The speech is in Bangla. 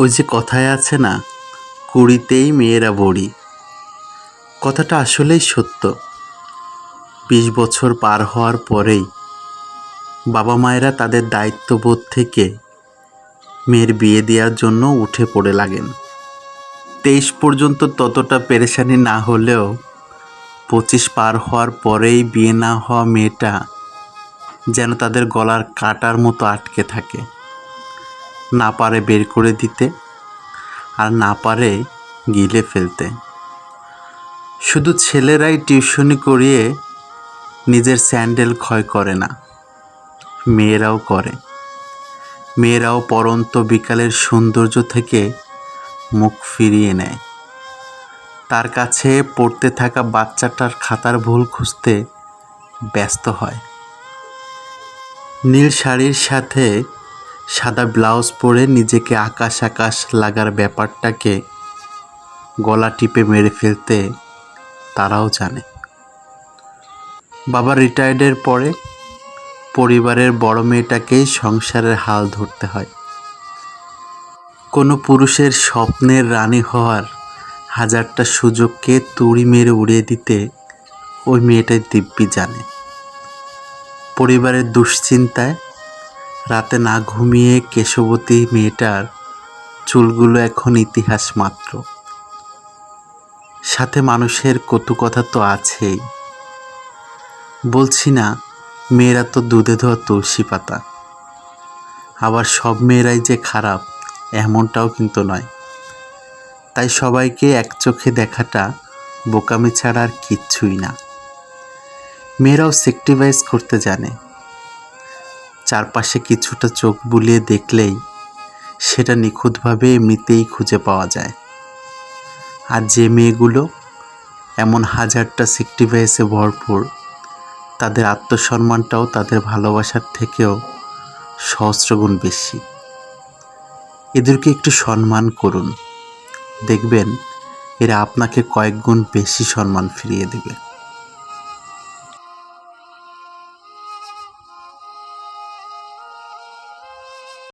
ওই যে কথায় আছে না, কুড়িতেই মেয়েরা বড়ি। কথাটা আসলেই সত্য। বিশ বছর পার হওয়ার পরেই বাবা মায়েরা তাদের দায়িত্ববোধ থেকে মেয়ের বিয়ে দেওয়ার জন্য উঠে পড়ে লাগেন। তেইশ পর্যন্ত ততটা পেরেশানি না হলেও পঁচিশ পার হওয়ার পরেই বিয়ে না হওয়া মেয়েটা যেন তাদের গলার কাটার মতো আটকে থাকে। না পারে বের করে দিতে আর না পারে গিলে ফেলতে। শুধু ছেলেরাই টিউশনি করিয়ে নিজের স্যান্ডেল ক্ষয় করে না, মেয়েরাও করে। মেয়েরাও পরন্ত বিকালের সৌন্দর্য থেকে মুখ ফিরিয়ে নেয়। তার কাছে পড়তে থাকা বাচ্চাটার খাতার ভুল খুঁজতে ব্যস্ত হয়। নীল শাড়ির সাথে সাদা ব্লাউজ পরে নিজেকে আকাশ আকাশ লাগার ব্যাপারটাকে গলা টিপে মেরে ফেলতে তারাও জানে। বাবা রিটায়ার্ডের পরে পরিবারের বড় মেয়েটাকেই সংসারের হাল ধরতে হয়। কোনো পুরুষের স্বপ্নের রানী হওয়ার হাজারটা সুযোগকে তুড়ি মেরে উড়িয়ে দিতে ওই মেয়েটাই দিব্যি জানে। পরিবারের দুশ্চিন্তায় রাতে না ঘুমিয়ে কেশবতী মেয়েটার চুলগুলো এখন ইতিহাস মাত্র। সাথে মানুষের কথা তো আছেই। বলছি না, মেয়েরা তো দুধে ধোয়া তুলসী পাতা। আবার সব মেয়েরাই যে খারাপ, এমনটাও কিন্তু নয়। তাই সবাইকে এক চোখে দেখাটা বোকামি ছাড়া আর কিচ্ছুই না। মেয়েরাও সেক্টিভাইজ করতে জানে। চারপাশে কিছুটা চোখ বুলিয়ে দেখলেই সেটা নিখুঁতভাবে এমনিতেই খুঁজে পাওয়া যায়। আর যে মেয়েগুলো এমন হাজারটা সেক্টিভাইসে ভরপুর, তাদের আত্মসম্মানটাও তাদের ভালোবাসার থেকেও সহস্রগুণ বেশি। এদেরকে একটু সম্মান করুন। দেখবেন এরা আপনাকে কয়েক গুণ বেশি সম্মান ফিরিয়ে দেবে।